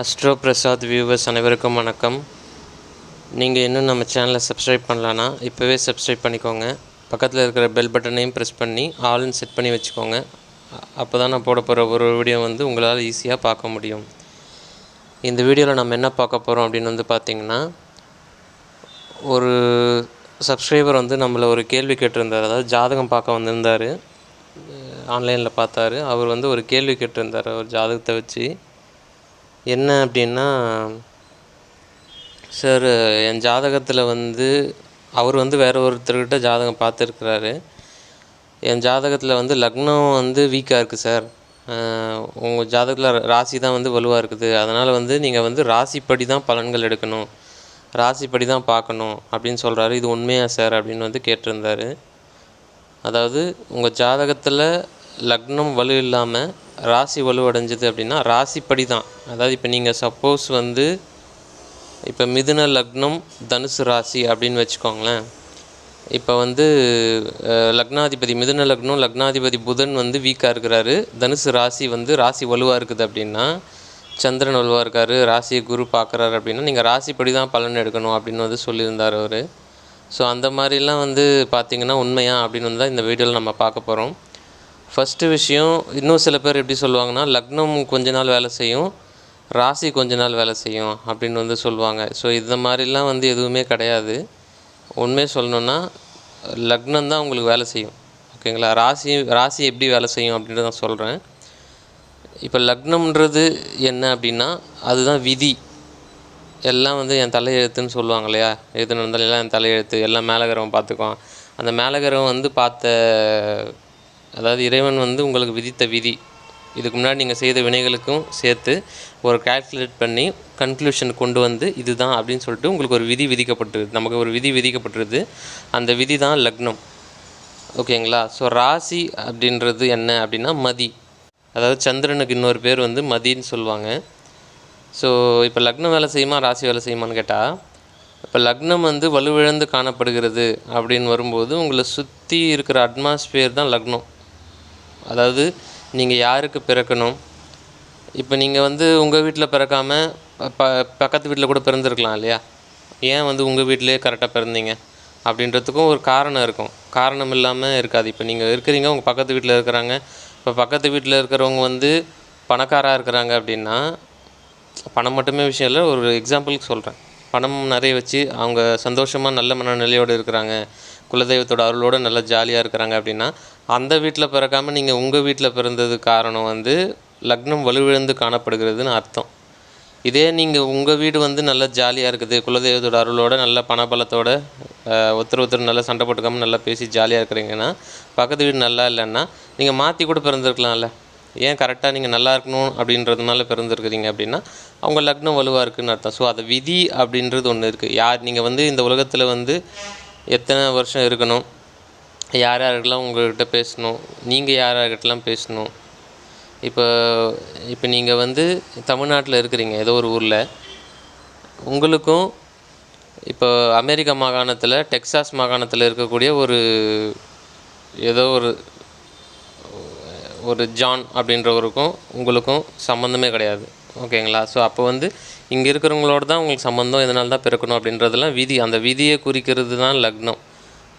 Astro Prasad viewers அனைவருக்கும் வணக்கம். நீங்கள் இன்னும் நம்ம சேனலை சப்ஸ்கிரைப் பண்ணலான்னா இப்போவே சப்ஸ்கிரைப் பண்ணிக்கோங்க. பக்கத்தில் இருக்கிற பெல் பட்டனையும் ப்ரெஸ் பண்ணி ஆல்னு செட் பண்ணி வச்சுக்கோங்க. அப்போ தான் நான் போட போகிற ஒரு வீடியோ வந்து உங்களால் ஈஸியாக பார்க்க முடியும். இந்த வீடியோவில் நம்ம என்ன பார்க்க போகிறோம் அப்படின்னு வந்து பார்த்திங்கன்னா ஒரு சப்ஸ்கிரைபர் வந்து நம்மளை ஒரு கேள்வி கேட்டிருந்தார். அதாவது ஜாதகம் பார்க்க வந்திருந்தார். ஆன்லைனில் பார்த்தாரு. அவர் வந்து ஒரு கேள்வி கேட்டிருந்தார். ஒரு ஜாதகத்தை வச்சு என்ன அப்படின்னா சார் என் ஜாதகத்தில் வந்து அவர் வந்து வேறு ஒருத்தர்கிட்ட ஜாதகம் பார்த்துருக்குறாரு. என் ஜாதகத்தில் வந்து லக்னம் வந்து வீக்காக இருக்குது சார் உங்கள் ஜாதகத்தில் ராசி தான் வந்து வலுவாக இருக்குது. அதனால் வந்து நீங்கள் வந்து ராசிப்படி தான் பலன்கள் எடுக்கணும். ராசிப்படி தான் பார்க்கணும் அப்படின்னு சொல்கிறாரு இது உண்மையா சார் அப்படின்னு வந்து கேட்டிருந்தாரு. அதாவது உங்கள் ஜாதகத்தில் லக்னம் வலு இல்லாமல் ராசி வலுவடைஞ்சது அப்படின்னா ராசிப்படி தான். அதாவது இப்போ நீங்கள் சப்போஸ் வந்து இப்போ மிதுன லக்னம் தனுசு ராசி அப்படின்னு வச்சுக்கோங்களேன். இப்போ வந்து லக்னாதிபதி மிதுன லக்னம் லக்னாதிபதி புதன் வந்து வீக்காக இருக்கிறாரு. தனுசு ராசி வந்து ராசி வலுவாக இருக்குது அப்படின்னா சந்திரன் வலுவாக இருக்காரு ராசியை குரு பார்க்குறாரு அப்படின்னா நீங்கள் ராசிப்படி தான் பலன் எடுக்கணும் அப்படின்னு வந்து சொல்லியிருந்தார் அவர். ஸோ அந்த மாதிரிலாம் வந்து பார்த்திங்கன்னா உண்மையா அப்படின்னு வந்து தான் இந்த வீடியோவில் நம்ம பார்க்க போகிறோம் ஃபஸ்ட்டு விஷயம் இன்னும் சில பேர் எப்படி சொல்லுவாங்கன்னா லக்னம் கொஞ்ச நாள் வேலை செய்யும் ராசி கொஞ்ச நாள் வேலை செய்யும் அப்படின்னு வந்து சொல்லுவாங்க. ஸோ இந்த மாதிரிலாம் வந்து எதுவுமே கிடையாது. உண்மையை சொல்லணுன்னா லக்னம் தான் உங்களுக்கு வேலை செய்யும். ஓகேங்களா ராசி ராசி எப்படி வேலை செய்யும் அப்படின்றத நான் சொல்கிறேன் இப்போ லக்னம்ன்றது என்ன அப்படின்னா அதுதான் விதி. எல்லாம் வந்து என் தலையெழுத்துன்னு சொல்லுவாங்க இல்லையா? எது நடந்தாலும் எல்லாம் என் தலையெழுத்து. எல்லாம் மேலகரம் பார்த்துக்குவான். அந்த மேலகரம் வந்து பார்த்த அதாவது இறைவன் வந்து உங்களுக்கு விதித்த விதி. இதுக்கு முன்னாடி நீங்கள் செய்த வினைகளுக்கும் சேர்த்து ஒரு கால்குலேட் பண்ணி கன்க்ளூஷன் கொண்டு வந்து இதுதான் அப்படின்னு சொல்லிட்டு உங்களுக்கு ஒரு விதி விதிக்கப்பட்டிருது. நமக்கு ஒரு விதி விதிக்கப்பட்டிருது. அந்த விதி தான் லக்னம். ஓகேங்களா ஸோ ராசி அப்படின்றது என்ன அப்படின்னா மதி. அதாவது சந்திரனுக்கு இன்னொரு பேர் வந்து மதின்னு சொல்லுவாங்க. ஸோ இப்போ லக்னம் வேலை செய்யுமா ராசி வேலை செய்யுமான்னு கேட்டால் இப்போ லக்னம் வந்து வலுவிழந்து காணப்படுகிறது அப்படின்னு வரும்போது உங்களை சுற்றி இருக்கிற அட்மாஸ்பியர் தான் லக்னம். அதாவது நீங்கள் யாருக்கு பிறக்கணும்? இப்போ நீங்கள் வந்து உங்கள் வீட்டில் பிறக்காம ப பக்கத்து வீட்டில் கூட பிறந்திருக்கலாம் இல்லையா? ஏன் வந்து உங்கள் வீட்டிலேயே கரெக்டாக பிறந்தீங்க? அப்படின்றதுக்கும் ஒரு காரணம் இருக்கும். காரணம் இல்லாமல் இருக்காது. இப்போ நீங்கள் இருக்கிறீங்க உங்கள் பக்கத்து வீட்டில் இருக்கிறாங்க. இப்போ பக்கத்து வீட்டில் இருக்கிறவங்க வந்து பணக்காராக இருக்கிறாங்க அப்படின்னா பணம் மட்டுமே விஷயம் இல்லை ஒரு எக்ஸாம்பிளுக்கு சொல்கிறேன் பணம் நிறைய வச்சு அவங்க சந்தோஷமாக நல்ல மனநிலையோடு இருக்கிறாங்க. குலதெய்வத்தோட அருளோடு நல்லா ஜாலியாக இருக்கிறாங்க அப்படின்னா அந்த வீட்டில் பிறக்காமல் நீங்கள் உங்கள் வீட்டில் பிறந்தது காரணம் வந்து லக்னம் வலுவிழந்து காணப்படுகிறதுன்னு அர்த்தம். இதே நீங்கள் உங்கள் வீடு வந்து நல்லா ஜாலியாக இருக்குது. குலதெய்வத்தோட அருளோட நல்ல பணபலத்தோட ஒருத்தர் ஒருத்தர் நல்லா சண்டை போட்டுக்காமல் நல்லா பேசி ஜாலியாக இருக்கிறீங்கன்னா பக்கத்து வீடு நல்லா இல்லைன்னா நீங்கள் மாற்றி கூட பிறந்திருக்கலாம்ல. ஏன் கரெக்டாக நீங்கள் நல்லா இருக்கணும் அப்படின்றதுனால பிறந்திருக்கிறீங்க அப்படின்னா அவங்க லக்னம் வலுவாக இருக்குன்னு அர்த்தம். ஸோ அது விதி அப்படின்றது ஒன்று இருக்குது யார் நீங்கள் வந்து இந்த உலகத்தில் வந்து எத்தனை வருஷம் இருக்கணும்? யார் யாருக்கெல்லாம் உங்கள்கிட்ட பேசணும்? நீங்கள் யார் யார்கிட்டலாம் பேசணும்? இப்போ இப்போ நீங்கள் வந்து தமிழ்நாட்டில் இருக்கிறீங்க ஏதோ ஒரு ஊரில். உங்களுக்கும் இப்போ அமெரிக்கா மாகாணத்தில் டெக்சாஸ் மாகாணத்தில் இருக்கக்கூடிய ஒரு ஏதோ ஒரு ஒரு ஜான் அப்படின்றவருக்கும் உங்களுக்கும் சம்மந்தமே கிடையாது. ஓகேங்களா? ஸோ அப்போ வந்து இங்கே இருக்கிறவங்களோட தான் உங்களுக்கு சம்மந்தம் எதனால தான் பிறக்கணும் அப்படின்றதெல்லாம் விதி அந்த விதியை குறிக்கிறது தான் லக்னம்.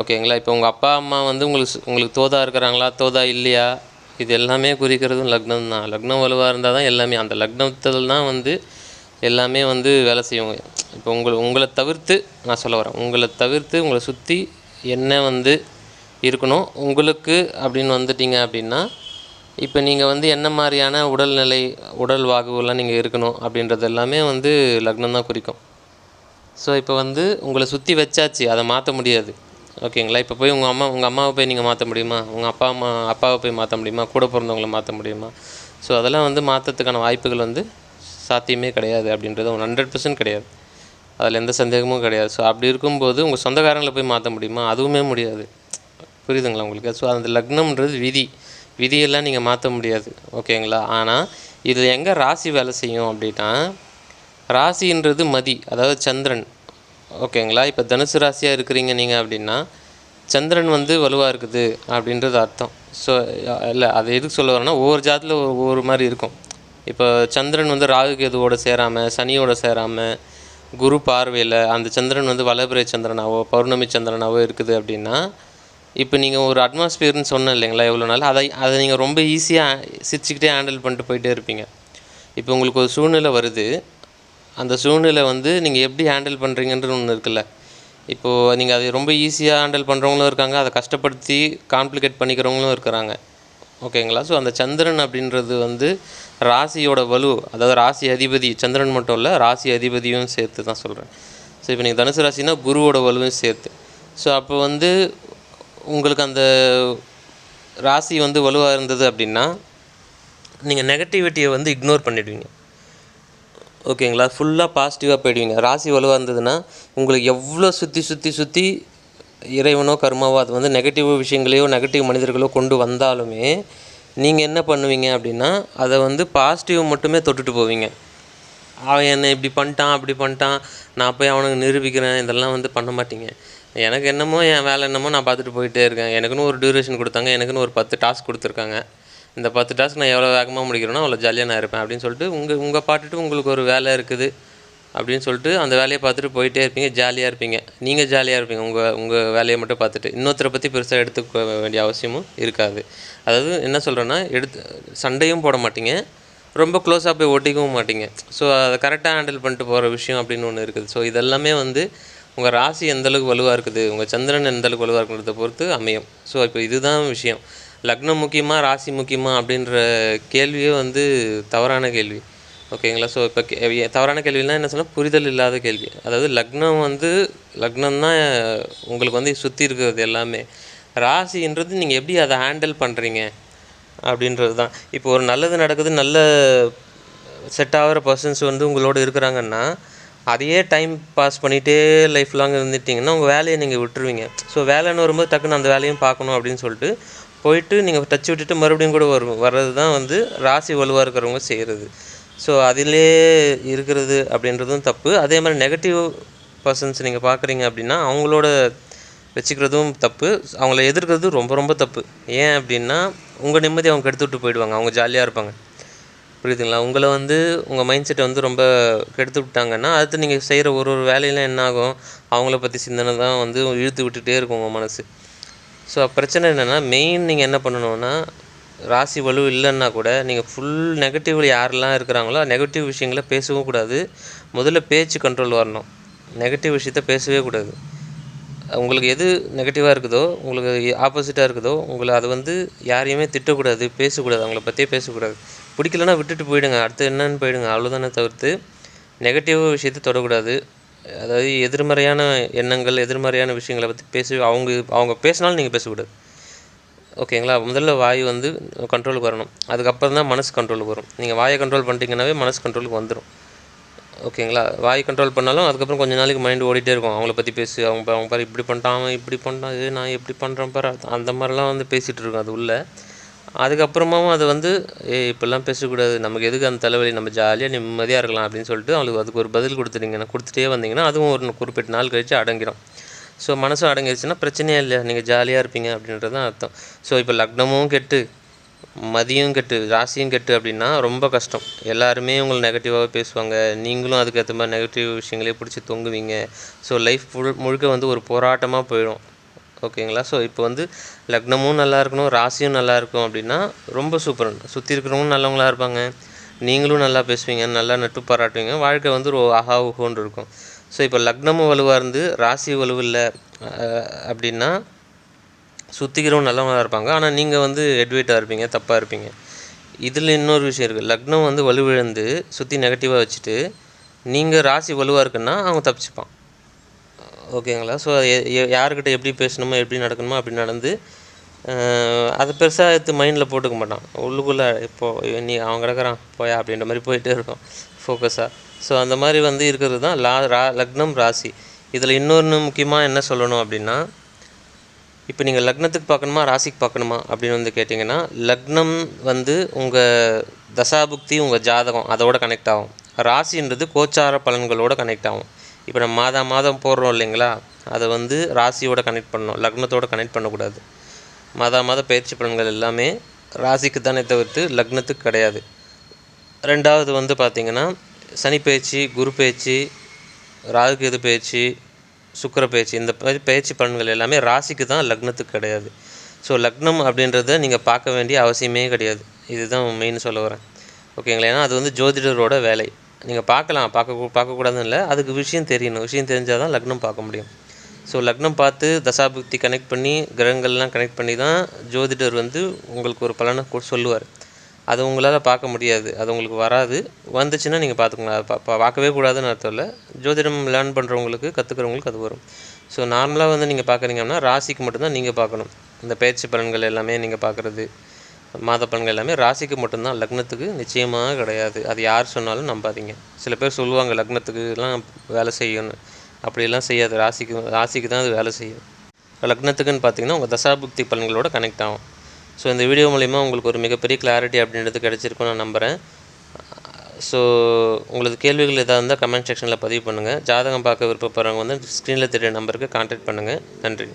ஓகேங்களா? இப்போ உங்கள் அப்பா அம்மா வந்து உங்களுக்கு உங்களுக்கு தோதா இருக்கிறாங்களா? தோதா இல்லையா? இது எல்லாமே குறிக்கிறதும் லக்னம் தான். லக்னம் வலுவாக இருந்தால் தான் எல்லாமே அந்த லக்னத்தில் தான் வந்து எல்லாமே வந்து வேலை செய்யும் இப்போ உங்களை உங்களை தவிர்த்து நான் சொல்ல வரேன். உங்களை தவிர்த்து உங்களை சுற்றி என்ன வந்து இருக்கணும்? உங்களுக்கு அப்படின்னு வந்துட்டீங்க அப்படின்னா இப்போ நீங்கள் வந்து என்ன மாதிரியான உடல்நிலை உடல் வாகுவெல்லாம் நீங்கள் இருக்கணும் அப்படின்றது எல்லாமே வந்து லக்னம் தான் குறிக்கும். ஸோ இப்போ வந்து உங்களை சுற்றி வச்சாச்சு அதை மாற்ற முடியாது. ஓகேங்களா இப்போ போய் உங்கள் அம்மா உங்கள் அம்மாவை போய் நீங்கள் மாற்ற முடியுமா? உங்கள் அப்பா அம்மா அப்பாவை போய் மாற்ற முடியுமா? கூட பிறந்தவங்களை மாற்ற முடியுமா? ஸோ அதெல்லாம் வந்து மாற்றத்துக்கான வாய்ப்புகள் வந்து சாத்தியமே கிடையாது அப்படின்றது ஒன்று ஹண்ட்ரட் பர்சன்ட் கிடையாது. அதில் எந்த சந்தேகமும் கிடையாது. ஸோ அப்படி இருக்கும்போது உங்கள் சொந்தக்காரங்களை போய் மாற்ற முடியுமா? அதுவுமே முடியாது. புரியுதுங்களா உங்களுக்கு? ஸோ அந்த லக்னம்ன்றது விதி. விதியெல்லாம் நீங்கள் மாற்ற முடியாது ஓகேங்களா? ஆனால் இது எங்கே ராசி வேலை செய்யும் அப்படின்னா ராசின்றது மதி அதாவது சந்திரன் ஓகேங்களா? இப்போ தனுசு ராசியாக இருக்கிறீங்க நீங்கள் அப்படின்னா சந்திரன் வந்து வலுவாக இருக்குது அப்படின்றது அர்த்தம். ஸோ இல்லை அதை எதுக்கு சொல்ல வரேன்னா ஒவ்வொரு ஜாதத்தில் ஒவ்வொரு மாதிரி இருக்கும். இப்போ சந்திரன் வந்து ராகு கேதுவோட சேராமல் சனியோட சேராமல் குரு பார்வையில் அந்த சந்திரன் வந்து வலபிரை சந்திரனாவோ பௌர்ணமி சந்திரனாவோ இருக்குது அப்படின்னா இப்போ நீங்கள் ஒரு அட்மாஸ்பியர்னு சொன்னேன் இல்லைங்களா எவ்வளோ நாள்? அதை அதை நீங்கள் ரொம்ப ஈஸியாக சிரிச்சுக்கிட்டே ஹேண்டில் பண்ணிட்டு போயிட்டே இருப்பீங்க. இப்போ உங்களுக்கு ஒரு சூழ்நிலை வருது. அந்த சூழ்நிலை வந்து நீங்கள் எப்படி ஹேண்டில் பண்ணுறீங்கன்ற ஒன்று இருக்குல்ல. இப்போது நீங்கள் அதை ரொம்ப ஈஸியாக ஹேண்டில் பண்ணுறவங்களும் இருக்காங்க. அதை கஷ்டப்படுத்தி காம்ப்ளிகேட் பண்ணிக்கிறவங்களும் இருக்கிறாங்க. ஓகேங்களா? ஸோ அந்த சந்திரன் அப்படின்றது வந்து ராசியோட வலு அதாவது ராசி அதிபதி சந்திரன் மட்டும் இல்லை ராசி அதிபதியும் சேர்த்து தான் சொல்கிறேன் ஸோ இப்போ நீங்கள் தனுசு ராசினா குருவோட வலுவும் சேர்த்து. ஸோ அப்போ வந்து உங்களுக்கு அந்த ராசி வந்து வலுவாக இருந்தது அப்படின்னா நீங்கள் நெகட்டிவிட்டியை வந்து இக்னோர் பண்ணிடுவீங்க. ஓகேங்களா? ஃபுல்லாக பாசிட்டிவாக போயிடுவீங்க. ராசி வலுவாக இருந்ததுன்னா உங்களுக்கு எவ்வளோ சுற்றி சுற்றி சுற்றி இறைவனோ கர்மாவோ அது வந்து நெகட்டிவ் விஷயங்களையோ நெகட்டிவ் மனிதர்களோ கொண்டு வந்தாலுமே நீங்கள் என்ன பண்ணுவீங்க அப்படின்னா அதை வந்து பாசிட்டிவ் மட்டுமே தொட்டுட்டு போவீங்க. அவன் என்னை இப்படி பண்ணிட்டான் அப்படி பண்ணிட்டான் நான் போய் அவனுக்கு நிரூபிக்கிறேன் இதெல்லாம் வந்து பண்ண மாட்டீங்க. எனக்கு என்னமோ என் வேலை என்னமோ நான் பார்த்துட்டு போயிட்டே இருக்கேன். எனக்குன்னு ஒரு டியூரேஷன் கொடுத்தாங்க எனக்குன்னு ஒரு பத்து டாஸ்க் கொடுத்துருக்காங்க. இந்த பத்து டாஸ்க் நான் எவ்வளோ வேகமாக முடிக்கிறேனோ அவ்வளோ ஜாலியாக நான் இருப்பேன் அப்படின்னு சொல்லிட்டு உங்கள் உங்கள் பாட்டுட்டு உங்களுக்கு ஒரு வேலை இருக்குது அப்படின்னு சொல்லிட்டு அந்த வேலையை பார்த்துட்டு போயிட்டே இருப்பீங்க ஜாலியாக இருப்பீங்க. நீங்கள் ஜாலியாக இருப்பீங்க உங்கள் உங்கள் வேலையை மட்டும் பார்த்துட்டு. இன்னொருத்தரை பற்றி பெருசாக எடுத்துக்க வேண்டிய அவசியமும் இருக்காது. அதாவது என்ன சொல்கிறேன்னா எடுத்து சண்டையும் போட மாட்டீங்க. ரொம்ப க்ளோஸாக போய் ஒட்டிக்கவும் மாட்டீங்க. ஸோ அதை கரெக்டாக ஹேண்டில் பண்ணிட்டு போகிற விஷயம் அப்படின்னு ஒன்று இருக்குது. ஸோ இதெல்லாமே வந்து உங்கள் ராசி எந்தளவுக்கு வலுவாக இருக்குது? உங்கள் சந்திரன் எந்தளவுக்கு வலுவாக இருக்கிறத பொறுத்து அமையும். ஸோ இப்போ இதுதான் விஷயம். லக்னம் முக்கியமாக ராசி முக்கியமாக அப்படின்ற கேள்வியே வந்து தவறான கேள்வி. ஓகேங்களா ஸோ இப்போ கே தவறான கேள்வினா என்ன சொன்னால் புரிதல் இல்லாத கேள்வி. அதாவது லக்னம் வந்து லக்னம் தான் உங்களுக்கு வந்து சுற்றி இருக்கிறது எல்லாமே. ராசின்றது நீங்கள் எப்படி அதை ஹேண்டில் பண்ணுறீங்க அப்படின்றது தான். இப்போ ஒரு நல்லது நடக்குது நல்ல செட் ஆகிற பர்சன்ஸ் வந்து உங்களோட இருக்கிறாங்கன்னா அதையே டைம் பாஸ் பண்ணிகிட்டே லைஃப் லாங் இருந்துட்டிங்கன்னா உங்கள் வேலையை நீங்கள் விட்டுருவீங்க. ஸோ வேலைன்னு வரும்போது டக்குன்னு அந்த வேலையும் பார்க்கணும் அப்படின்னு சொல்லிட்டு போயிட்டு நீங்கள் டச் விட்டுட்டு மறுபடியும் கூட வரும் வர்றது தான் வந்து ராசி வலுவாக இருக்கிறவங்க செய்கிறது ஸோ அதிலே இருக்கிறது அப்படின்றதும் தப்பு. அதே மாதிரி நெகட்டிவ் பர்சன்ஸ் நீங்கள் பார்க்குறீங்க அப்படின்னா அவங்களோட வச்சுக்கிறதும் தப்பு. அவங்கள எதிர்க்கிறது ரொம்ப ரொம்ப தப்பு. ஏன் அப்படின்னா உங்கள் நிம்மதி அவங்க கெடுத்து விட்டு போயிடுவாங்க. அவங்க ஜாலியாக இருப்பாங்க. புரியுதுங்களா? உங்களை வந்து உங்கள் மைண்ட் செட்டை வந்து ரொம்ப கெடுத்து விட்டாங்கன்னா அடுத்து நீங்கள் செய்கிற ஒரு ஒரு வேலையிலும் என்ன ஆகும் அவங்கள பற்றி சிந்தனை தான் வந்து இழுத்து விட்டுகிட்டே இருக்கும் உங்கள் மனசு. ஸோ பிரச்சனை என்னென்னா மெயின் நீங்கள் என்ன பண்ணணுன்னா ராசி வலு இல்லைன்னா கூட நீங்கள் ஃபுல் நெகட்டிவ் யாரெல்லாம் இருக்கிறாங்களோ நெகட்டிவ் விஷயங்களை பேசவும் கூடாது. முதல்ல பேச்சு கண்ட்ரோல் வரணும். நெகட்டிவ் விஷயத்த பேசவே கூடாது. உங்களுக்கு எது நெகட்டிவாக இருக்குதோ உங்களுக்கு ஆப்போசிட்டாக இருக்குதோ உங்களை அது வந்து யாரையுமே திட்டக்கூடாது பேசக்கூடாது அவங்கள பற்றியே பேசக்கூடாது. பிடிக்கலன்னா விட்டுட்டு போயிடுங்க அடுத்து என்னன்னு போயிடுங்க அவ்வளோதானே தவிர்த்து நெகட்டிவ் விஷயத்தை தொடக்கூடாது. அதாவது எதிர்மறையான எண்ணங்கள் எதிர்மறையான விஷயங்களை பற்றி பேச அவங்க அவங்க பேசினாலும் நீங்கள் பேசக்கூடாது. ஓகேங்களா முதல்ல வாய் வந்து கண்ட்ரோலுக்கு வரணும். அதுக்கப்புறம் தான் மனசு கண்ட்ரோலுக்கு வரும். நீங்கள் வாயை கண்ட்ரோல் பண்ணிட்டீங்கன்னாவே மனசு கண்ட்ரோலுக்கு வந்துடும் ஓகேங்களா? வாய் கண்ட்ரோல் பண்ணாலும் அதுக்கப்புறம் கொஞ்ச நாளைக்கு மைண்டு ஓடிட்டே இருக்கும். அவங்கள பற்றி பேசு அவங்க அவங்க பாரு இப்படி பண்ணிட்டான் அவன் இப்படி பண்ணிட்டான் இது நான் எப்படி பண்ணுறேன் பாரு. அந்த மாதிரிலாம் வந்து பேசிகிட்டு இருக்கும் அது உள்ள. அதுக்கப்புறமாவும் அது வந்து ஏய் இப்படிலாம் பேசக்கூடாது. நமக்கு எதுக்கு அந்த தலைவலி? நம்ம ஜாலியாக நிம்மதியாக இருக்கலாம். அப்படின்னு சொல்லிட்டு அவங்களுக்கு அதுக்கு ஒரு பதில் கொடுத்துட்டீங்கன்னா கொடுத்துட்டே வந்தீங்கன்னா அதுவும் ஒரு குறிப்பிட்ட நாள் கழித்து அடங்கிடும் ஸோ மனசும் அடங்கிடுச்சுன்னா பிரச்சனையே இல்லை நீங்கள் ஜாலியாக இருப்பீங்க அப்படின்றது தான் அர்த்தம். ஸோ இப்போ லக்னமும் கெட்டு மதியம் கெட்டு ராசியும் கெட்டு அப்படின்னா ரொம்ப கஷ்டம். எல்லாருமே உங்களை நெகட்டிவாக பேசுவாங்க. நீங்களும் அதுக்கேற்ற மாதிரி நெகட்டிவ் விஷயங்களே பிடிச்சி தொங்குவீங்க. ஸோ லைஃப் முழு முழுக்க வந்து ஒரு போராட்டமாக போயிடும். ஓகேங்களா? ஸோ இப்போ வந்து லக்னமும் நல்லா இருக்கணும் ராசியும் நல்லா இருக்கும் அப்படின்னா ரொம்ப சூப்பர் சுற்றி இருக்கிறவங்களும் நல்லவங்களா இருப்பாங்க. நீங்களும் நல்லா பேசுவீங்க நல்லா நட்டு பாராட்டுவீங்க. வாழ்க்கை வந்து ஒரு அஹா உஹோன்னு இருக்கும். ஸோ இப்போ லக்னமும் வலுவாக இருந்து ராசி வலுவில்லை அப்படின்னா சுற்றிக்கிறவங்க நல்லவங்களாக இருப்பாங்க. ஆனால் நீங்கள் வந்து எட்வைட்டாக இருப்பீங்க தப்பாக இருப்பீங்க. இதில் இன்னொரு விஷயம் இருக்குது லக்னம் வந்து வலுவிழந்து சுற்றி நெகட்டிவாக வச்சுட்டு நீங்கள் ராசி வலுவாக இருக்குன்னா அவங்க தப்பிச்சுப்பான் ஓகேங்களா? ஸோ யாருக்கிட்ட எப்படி பேசணுமோ எப்படி நடக்கணுமோ அப்படி நடந்து அதை பெருசாக எடுத்து மைண்டில் போட்டுக்க மாட்டான். உள்ளுக்குள்ளே இப்போ நீ அவன் கிடக்கிறான் போயா அப்படின்ற மாதிரி போயிட்டே இருக்கும் ஃபோக்கஸாக ஸோ அந்த மாதிரி வந்து இருக்கிறது தான் லா ரா லக்னம் ராசி. இதில் இன்னொன்று முக்கியமாக என்ன சொல்லணும் அப்படின்னா இப்போ நீங்கள் லக்னத்துக்கு பார்க்கணுமா ராசிக்கு பார்க்கணுமா அப்படின்னு வந்து கேட்டிங்கன்னா லக்னம் வந்து உங்கள் தசாபுக்தி உங்கள் ஜாதகம் அதோட கனெக்ட் ஆகும். ராசின்றது கோச்சார பலன்களோட கனெக்ட் ஆகும். இப்போ நம்ம மாதம் மாதம் போடுறோம் இல்லைங்களா அதை வந்து ராசியோட கனெக்ட் பண்ணணும். லக்னத்தோட கனெக்ட் பண்ணக்கூடாது. மாதா மாத பயிற்சி பலன்கள் எல்லாமே ராசிக்கு தானே தவிர்த்து லக்னத்துக்கு கிடையாது. ரெண்டாவது வந்து பார்த்திங்கன்னா சனி பயிற்சி குரு பயிற்சி ராகு கேது பயிற்சி சுக்கிர பயிற்சி இந்த மாதிரி பயிற்சி பலன்கள் எல்லாமே ராசிக்கு தான் லக்னத்துக்கு கிடையாது. ஸோ லக்னம் அப்படின்றத நீங்கள் பார்க்க வேண்டிய அவசியமே கிடையாது. இதுதான் மெயின் சொல்ல வரேன். ஓகேங்களா ஏன்னா அது வந்து ஜோதிடரோட வேலை. நீங்கள் பார்க்கலாம். பார்க்க பார்க்கக்கூடாதுன்னு இல்லை. அதுக்கு விஷயம் தெரியணும். விஷயம் தெரிஞ்சால் தான் லக்னம் பார்க்க முடியும். ஸோ லக்னம் பார்த்து தசாபுக்தி கனெக்ட் பண்ணி கிரகங்கள்லாம் கனெக்ட் பண்ணி தான் ஜோதிடர் வந்து உங்களுக்கு ஒரு பலனை சொல்லுவார். அது உங்களால் பார்க்க முடியாது. அது உங்களுக்கு வராது. வந்துச்சுன்னா நீங்கள் பார்த்துக்கலாம் பா- பா- பார்க்கவே கூடாதுன்னு அர்த்தம் இல்லை. ஜோதிடம் லேர்ன் பண்ணுறவங்களுக்கு கற்றுக்கிறவங்களுக்கு அது வரும். ஸோ நார்மலாக வந்து நீங்கள் பார்க்குறீங்க அப்படின்னா ராசிக்கு மட்டும்தான் நீங்கள் பார்க்கணும் இந்த பயிற்சி பலன்கள் எல்லாமே நீங்கள் பார்க்குறது மாத பலன்கள் எல்லாமே ராசிக்கு மட்டும்தான். லக்னத்துக்கு நிச்சயமாக கிடையாது. அது யார் சொன்னாலும் நம்பாதீங்க. சில பேர் சொல்லுவாங்க லக்னத்துக்கு எல்லாம் வேலை செய்யணும். அப்படியெல்லாம் செய்யாது. ராசிக்கு ராசிக்கு தான் அது வேலை செய்யும். லக்னத்துக்குன்னு பார்த்தீங்கன்னா உங்கள் தசாபுக்தி பலன்களோட கனெக்ட் ஆகும். ஸோ இந்த வீடியோ மூலிமா உங்களுக்கு ஒரு மிகப்பெரிய கிளாரிட்டி அப்படின்றது கிடச்சிருக்குன்னு நான் நம்புகிறேன் ஸோ உங்களுக்கு கேள்விகள் எதாவது இருந்தால் கமெண்ட் செக்ஷனில் பதிவு பண்ணுங்கள் ஜாதகம் பார்க்க விருப்பப்படுறவங்க வந்து ஸ்க்ரீனில் தெரிய நம்பருக்கு கான்டாக்ட் பண்ணுங்கள் நன்றி.